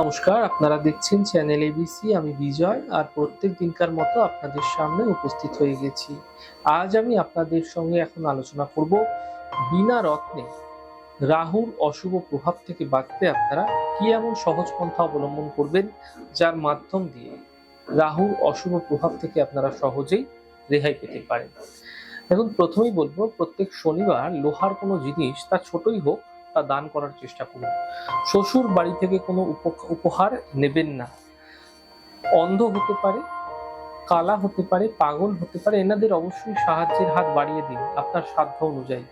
নমস্কার, আপনারা দেখছেন চ্যানেল এবিসি আমি বিজয়, আর প্রত্যেক দিনকার মতো আপনাদের সামনে উপস্থিত হয়ে গেছি। আজ আমি আপনাদের সঙ্গে এখন আলোচনা করব বিনা রত্নে রাহুর অশুভ প্রভাব থেকে বাঁচতে আপনারা কি এমন সহজ পন্থা অবলম্বন করবেন, যার মাধ্যম দিয়ে রাহুর অশুভ প্রভাব থেকে আপনারা সহজেই রেহাই পেতে পারেন? এখন প্রথমেই বলব, প্রত্যেক শনিবার লোহার কোনো জিনিস, তা ছোটই হোক তা দান করার চেষ্টা করুন। শ্বশুর বাড়ি থেকে কোনো উপ- উপহার নেবেন না। অন্ধ হতে পারে, কালা হতে পারে, পাগল হতে পারে, এনাদের অবশ্যই সাহায্যের হাত বাড়িয়ে দিন আপনার সাধ্য অনুযায়ী।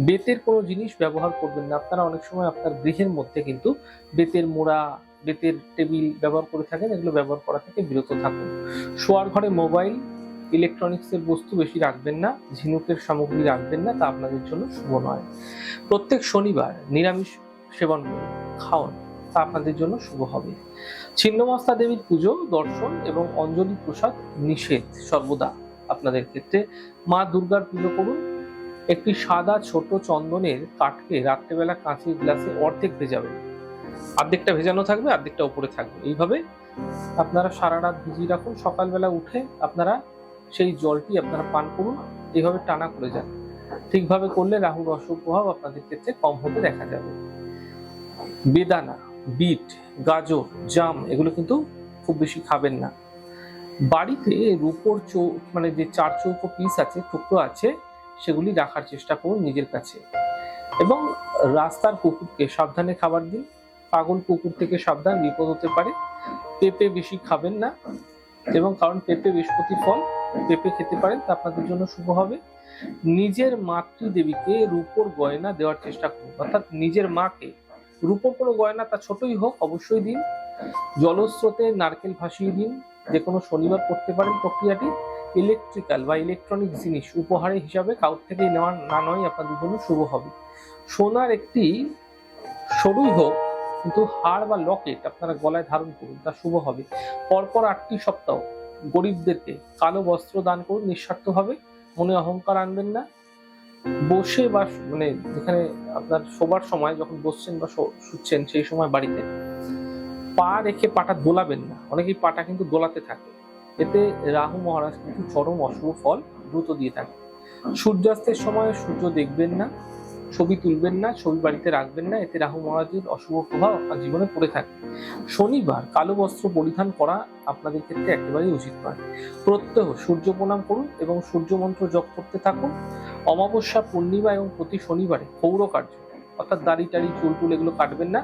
বেতের কোনো জিনিস ব্যবহার করবেন না। আপনারা অনেক সময় আপনার গৃহের মধ্যে কিন্তু বেতের মোড়া, বেতের টেবিল ব্যবহার করে থাকেন, এগুলো ব্যবহার করা থেকে বিরত থাকুন। শোয়ার ঘরে মোবাইল ইলেকট্রনিক্সের বস্তু বেশি রাখবেন না, ঝিনুকের সামগ্রী রাখবেন না, তা আপনাদের জন্য শুভ নয়। প্রত্যেক শনিবার নিরামিষ সেবন করুন খাওয়ান, তা আপনাদের জন্য শুভ হবে। ছিন্নমস্তা দেবীর পুজো, দর্শন এবং অঞ্জলি প্রসাদ নিষেধ সর্বদা আপনাদের ক্ষেত্রে। মা দুর্গার পুজো করুন। একটি সাদা ছোট চন্দনের কাঠকে রাত্রেবেলা কাঁচের গ্লাসে অর্ধেক ভেজাবেন। অর্ধেকটা ভেজানো থাকবে অর্ধেকটা উপরে থাকবে। এইভাবে আপনারা সারা রাত ভিজিয়ে রাখুন। সকালবেলা উঠে আপনারা সেই জলটি আপনারা পান করুন এইভাবে টানা করে যান। ঠিকভাবে করলে রাহুর অশুভ প্রভাব আপনাদের ক্ষেত্রে কম হতে দেখা যাবে। বেদানা, বিট, গাজর, জাম, এগুলো কিন্তু খুব বেশি খাবেন না। বাড়িতে রূপোর চৌ মানে যে চার চৌকো পিস আছে, টুকরো আছে, সেগুলি রাখার চেষ্টা করুন নিজের কাছে। এবং রাস্তার কুকুরকে সাবধানে খাবার দিন। পাগল কুকুর থেকে সাবধান, বিপদ হতে পারে। পেঁপে বেশি খাবেন না। এবং কারণ পেঁপে বৃহস্পতি ফল পেঁপে খেতে পারেন, তা আপনাদের জন্য শুভ হবে। নিজের মাতৃদেবীকে রূপোর গয়না দেওয়ার চেষ্টা করুন। অর্থাৎ নিজের মাকে রূপোর কোনো গয়না তা ছোটই হোক, অবশ্যই দিন। জলস্রোতে নারকেল ভাসিয়ে দিন। যে কোনো শনিবার করতে পারেন প্রক্রিয়াটি। ইলেকট্রিক্যাল বা ইলেকট্রনিক জিনিস উপহারে হিসাবে কাউর থেকেই নেওয়া না নয় আপনাদের জন্য শুভ হবে। সোনার একটি সরুই হোক, কিন্তু হাড় বা লকেট আপনারা গলায় ধারণ করুন, তা শুভ হবে। পরপর আটটি সপ্তাহ গরিবদেরকে কালো বস্ত্র দান করুন নিঃস্বার্থভাবে মনে অহংকার আনবেন না। বসে বা মানে যেখানে আপনার শোবার সময় যখন বসছেন বা শুচ্ছেন, সেই সময় বাড়িতে। পা রেখে পাটা দোলাবেন না। অনেকেই পাটা কিন্তু দোলাতে থাকে। এতে রাহু মহারাজ কিন্তু চরম অশুভ ফল দ্রুত দিয়ে থাকে সূর্যাস্তের সময় সূর্য দেখবেন না। ছবি তুলবেন না, ছবি বাড়িতে রাখবেন না। এতে রাহু মহারাজের অশুভ প্রভাব আপনার জীবনে পড়ে থাকে। শনিবার কালো বস্ত্র পরিধান করা আপনাদের ক্ষেত্রে একেবারেই উচিত নয়। প্রত্যহ সূর্য প্রণাম করুন এবং সূর্য মন্ত্র জপ করতে থাকুন। অমাবস্যা পূর্ণিমা এবং প্রতি শনিবারে পৌর কার্য, অর্থাৎ দাড়ি টাড়ি, চুল টুল এগুলো কাটবেন না,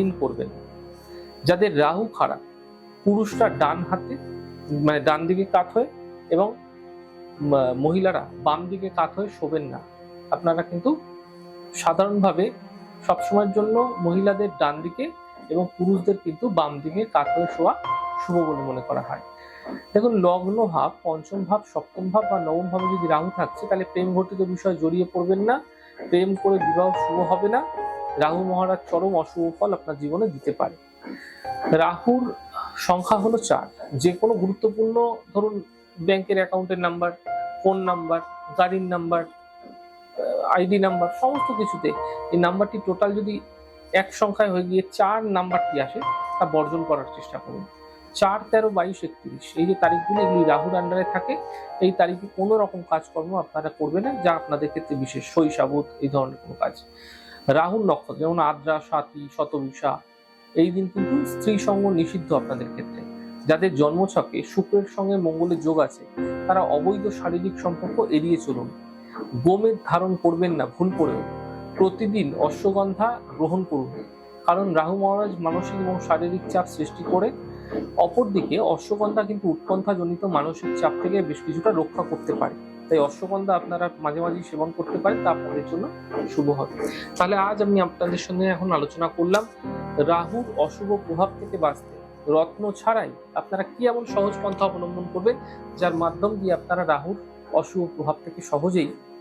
ঋণ করবেন যাদের রাহু খারাপ, পুরুষরা ডান হাতে মানে ডান দিকে কাত হয়ে এবং মহিলারা বাম দিকে কাত হয়ে শোবেন না। আপনারা কিন্তু সাধারণভাবে সবসময়ের জন্য মহিলাদের ডান দিকে এবং পুরুষদের কিন্তু বাম দিকে কাত হয়ে শোয়া শুভ বলে মনে করা হয়। দেখুন, লগ্ন ভাব, পঞ্চম ভাব, সপ্তম ভাব বা নবম ভাবে যদি রাহু থাকছে, তাহলে প্রেম ঘটিত বিষয় জড়িয়ে পড়বেন না। প্রেম করে বিবাহ শুভ হবে না। রাহু মহারাজ চরম অশুভ ফল আপনার জীবনে দিতে পারে। রাহুর সংখ্যা হলো চার। যে কোনো গুরুত্বপূর্ণ, ধরুন, ব্যাংকের অ্যাকাউন্টের নাম্বার, ফোন নাম্বার, গাড়ির নাম্বার আইডি নাম্বার সমস্ত কিছুতে এই নাম্বারটি টোটাল যদি এক সংখ্যায় হয়ে গিয়ে চার নাম্বারটি আসে, তা বর্জন করার চেষ্টা করুন। চার, তেরো, বাইশ, একত্রিশ, এই যে তারিখগুলি এগুলি রাহুর আন্ডারে থাকে, এই তারিখে কোনো রকম কাজকর্ম আপনারা করবেন না, যা আপনাদের ক্ষেত্রে বিশেষ শৈশাবোধ এই ধরনের কোনো কাজ। রাহুর নক্ষত্র, যেমন আদ্রা, সাতী শতবিশা এই দিন কিন্তু স্ত্রী সঙ্গ নিষিদ্ধ আপনাদের ক্ষেত্রে। যাদের জন্মছকে শুক্রের সঙ্গে মঙ্গলের যোগ আছে, তারা অবৈধ শারীরিক সম্পর্ক এড়িয়ে চলুন। গোমেদ ধারণ করবেন না, ভুল করেও প্রতিদিন অশ্বগন্ধা গ্রহণ করুন। কারণ রাহু মহারাজ মানসিক এবং শারীরিক চাপ সৃষ্টি করে। অপরদিকে অশ্বগন্ধা কিন্তু উৎকণ্ঠাজনিত মানসিক চাপ থেকে বেশ কিছুটা রক্ষা করতে পারে। তাই অশ্বগন্ধা আপনারা মাঝে মাঝে সেবন করতে পারেন, তা আপনাদের জন্য শুভ হবে। তাহলে আজ আমি আপনাদের সঙ্গে এখন আলোচনা করলাম রাহুর অশুভ প্রভাব থেকে বাঁচতে। রত্ন ছাড়াই আপনারা কি এমন সহজ পন্থা অবলম্বন করবেন, যার মাধ্যম দিয়ে আপনারা রাহুর অশুভ প্রভাব থেকে সহজেই